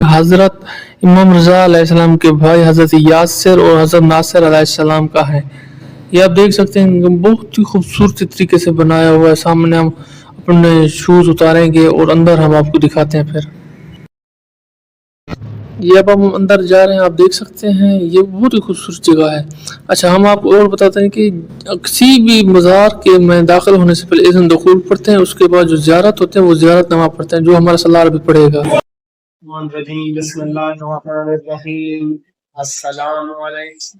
حضرت امام رضا علیہ السلام کے بھائی حضرت یاسر اور حضرت ناصر علیہ السلام کا ہے۔ یہ آپ دیکھ سکتے ہیں بہت ہی خوبصورت طریقے سے بنایا ہوا ہے۔ سامنے ہم اپنے شوز اتاریں گے اور اندر ہم آپ کو دکھاتے ہیں پھر۔ یہ اب ہم اندر جا رہے ہیں، آپ دیکھ سکتے ہیں، یہ بہت ہی خوبصورت جگہ ہے۔ اچھا ہم آپ کو اور بتاتے ہیں کہ کسی بھی مزار کے میں داخل ہونے سے پہلے اذن دخول پڑھتے ہیں، اس کے بعد جو زیارت ہوتے ہیں، وہ زیارت نامہ پڑھتے ہیں، جو ہمارا صلاح عربی پڑھے گا۔ الرجيم بسم الله الرحمن الرحيم. السلام عليكم.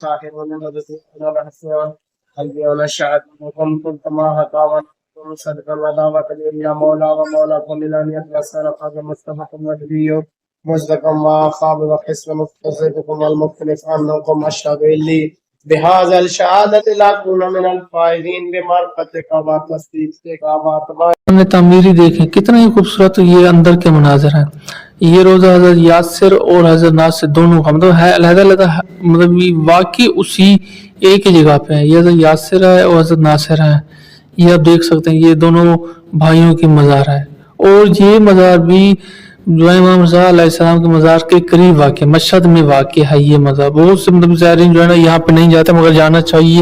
طاهر من الرحمن اليوم شعبكم كنتما هداوا صدق العداوة يا مولى ومولاكم إلى أن يتوسل قد مصطفىكم ونبيه مصدقا ما خاب وحسن مستزدكم والمختلف عنكم الشاغلي أشهد إلي بهذا الشهادة لا أكون من الفائزين بمعرفتك وتصديقك واتباعك ہم نے تعمیری دیکھیں کتنا ہی خوبصورت یہ اندر کے مناظر ہیں۔ یہ روزہ حضرت یاسر اور حضرت ناصر دونوں کا مطلب ہے، علیحدہ علیحدہ مطلب واقعی اسی ایک ہی جگہ پہ ہے یہ حضرت یاسر ہے اور حضرت ناصر ہے یہ آپ دیکھ سکتے ہیں، یہ دونوں بھائیوں کی مزار ہے۔ اور یہ مزار بھی جو ہے امام رضا علیہ السلام کے مزار کے قریب واقع ہے، مشہد میں واقع ہے یہ مزار۔ بہت سے مطلب زائرین جو ہے نا یہاں پہ نہیں جاتے، مگر جانا چاہیے۔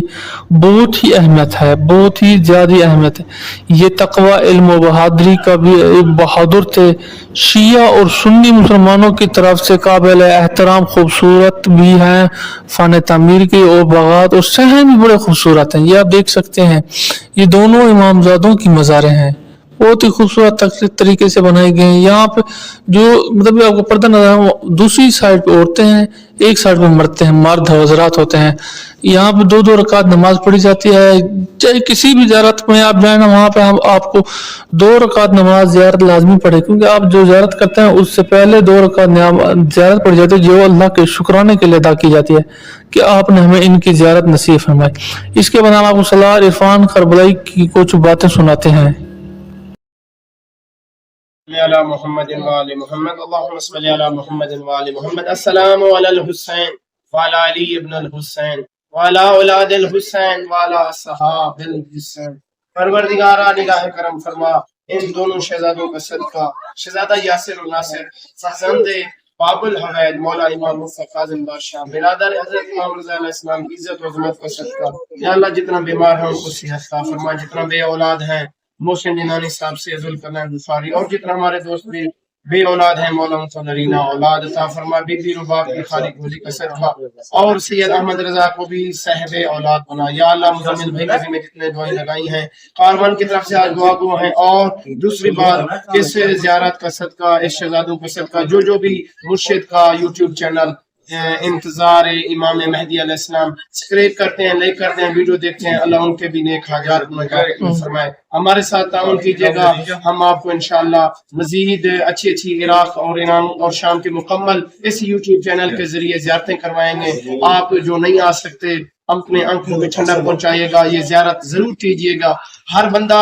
بہت ہی اہمیت ہے، بہت ہی زیادہ اہمیت ہے۔ یہ تقوی علم و بہادری کا بھی ایک بہادر تھے۔ شیعہ اور سنی مسلمانوں کی طرف سے قابل احترام خوبصورت بھی ہیں۔ فن تعمیر کی اور بغات اور صحن بھی بڑے خوبصورت ہیں۔ یہ آپ دیکھ سکتے ہیں، یہ دونوں امامزادوں کی مزاریں ہیں۔ بہت ہی خوبصورت تخلیق طریقے سے بنائے گئے ہیں۔ یہاں پہ جو مطلب آپ کو پردہ نظر دوسری سائڈ پہ عورتیں ہیں، ایک سائڈ پہ مرتے ہیں، مرد حضرات ہوتے ہیں۔ یہاں پہ دو دو رکعت نماز پڑھی جاتی ہے۔ چاہے کسی بھی زیارت میں آپ جائیں نا، وہاں پہ ہم آپ کو دو رکعت نماز زیارت لازمی پڑھے کیونکہ آپ جو زیارت کرتے ہیں، اس سے پہلے دو رکعت زیارت پڑھی جاتی ہے، جو اللہ کے شکرانے کے لیے ادا کی جاتی ہے کہ آپ نے ہمیں ان کی زیارت نصیب فرمائی۔ اس کے بعد ہم آپ کو صلاح عرفان کربلائی کی کچھ باتیں سناتے ہیں۔ على محمد وعلى محمد. اللهم صل على محمد وعلى محمد. السلام على الحسين وعلى علي ابن الحسين وعلى اولاد الحسين وعلى اصحاب الحسين پروردگارا، نگاہ کرم فرما. ان دونوں شہزادوں کا صدقہ. شہزادہ یاسر و ناصر فرزند باب الحمید مولا امام مصطفی کاظم بادشاہ، برادر حضرت امام رضا علیہ السلام کی عزت و عظمت کا صدقہ. یا اللہ، جتنا بیمار ہیں ان کو صحت عطا فرما. جتنا بے اولاد ہیں محسن جنانی صاحب سے عزل کرنا بخاری اور جتنا ہمارے دوست بھی بے اولاد ہیں مولا مصنرینا اولاد عطا فرما بی بی رباب کی خالق ولی کا صدقہ اور سید احمد رضا کو بھی صاحب اولاد بنا۔ یا اللہ مزمل بھائی نبی میں جتنے دعائیں لگائی ہیں۔ کاربن کی طرف سے آج دعا کو ہیں۔ اور دوسری بات اس زیارت کا صدقہ اس شہزادوں کا صدقہ، جو جو بھی مرشد کا یوٹیوب چینل انتظار امام مہدی علیہ السلام سکریپ کرتے ہیں لائک کرتے ہیں، ویڈیو دیکھتے ہیں، اللہ ان کے بھی نیک حاجات میں فرمائے، ہمارے ساتھ تعاون کیجیے گا ہم آپ کو انشاءاللہ مزید اچھی اچھی عراق اور ایران اور شام کے مکمل اس یوٹیوب چینل کے ذریعے زیارتیں کروائیں گے۔ آپ جو نہیں آ سکتے، اپنے آنکھوں میں ٹھنڈا پہنچائیے گا، یہ زیارت ضرور کیجیے گا۔ ہر بندہ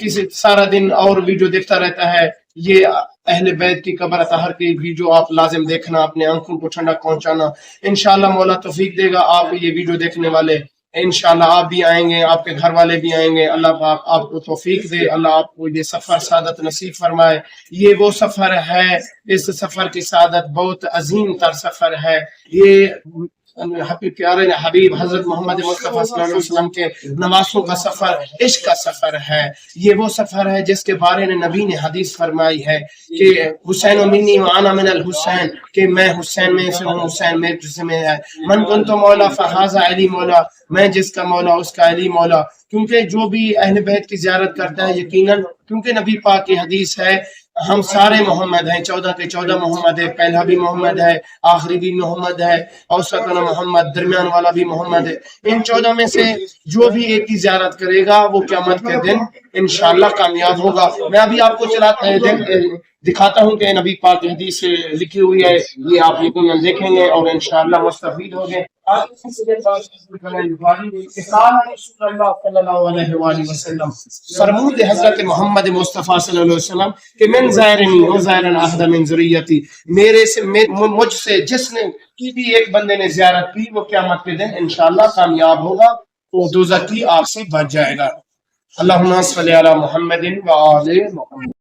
کسی سارا دن اور ویڈیو دیکھتا رہتا ہے۔ یہ اہل بیت کی قبر اطہر کی بھی جو آپ لازم دیکھنا، اپنے آنکھوں کو ٹھنڈا پہنچانا، انشاءاللہ مولا توفیق دے گا آپ یہ ویڈیو دیکھنے والے۔ انشاءاللہ آپ بھی آئیں گے، آپ کے گھر والے بھی آئیں گے۔ اللہ پاک آپ کو توفیق دے، اللہ آپ کو یہ سفر سعادت نصیب فرمائے۔ یہ وہ سفر ہے، اس سفر کی سعادت بہت عظیم تر سفر ہے۔ یہ پیارے حبیب حضرت محمد مصطفیٰ صلی اللہ علیہ وسلم کے نواسوں کا سفر، عشق کا سفر ہے۔ یہ وہ سفر ہے جس کے بارے میں نبی نے حدیث فرمائی ہے کہ حسین امینی وانا من الحسین، کہ میں حسین میں سے ہوں، حسین میں جس میں ہے۔ من کن تو مولا فہذا علی مولا، میں جس کا مولا، اس کا علی مولا۔ کیونکہ جو بھی اہل بیت کی زیارت کرتا ہے، یقیناً کیونکہ نبی پاک کی حدیث ہے ہم سارے محمد ہیں، چودہ کے چودہ محمد ہے پہلا بھی محمد ہے، آخری بھی محمد ہے، اوسط محمد، درمیان والا بھی محمد ہے۔ ان چودہ میں سے جو بھی ایک کی زیارت کرے گا، وہ قیامت کے دن انشاءاللہ کامیاب ہوگا۔ میں ابھی آپ کو چلاتا دکھاتا ہوں کہ نبی پاک حدیث سے لکھی ہوئی ہے، یہ آپ یقیناً دیکھیں گے اور انشاءاللہ مستفید ہوں گے فرمود حضرت محمد مصطفیٰ صلی اللہ علیہ وسلم کہ من زائرنی و زائرن احد من ذریتی، میرے سے مجھ سے جس نے کی بھی ایک بندے نے زیارت کی، وہ قیامت کے دن انشاءاللہ کامیاب ہوگا وہ دوزخ کی آگ سے بچ جائے گا۔ اللہم صلی علی محمد و آل محمد۔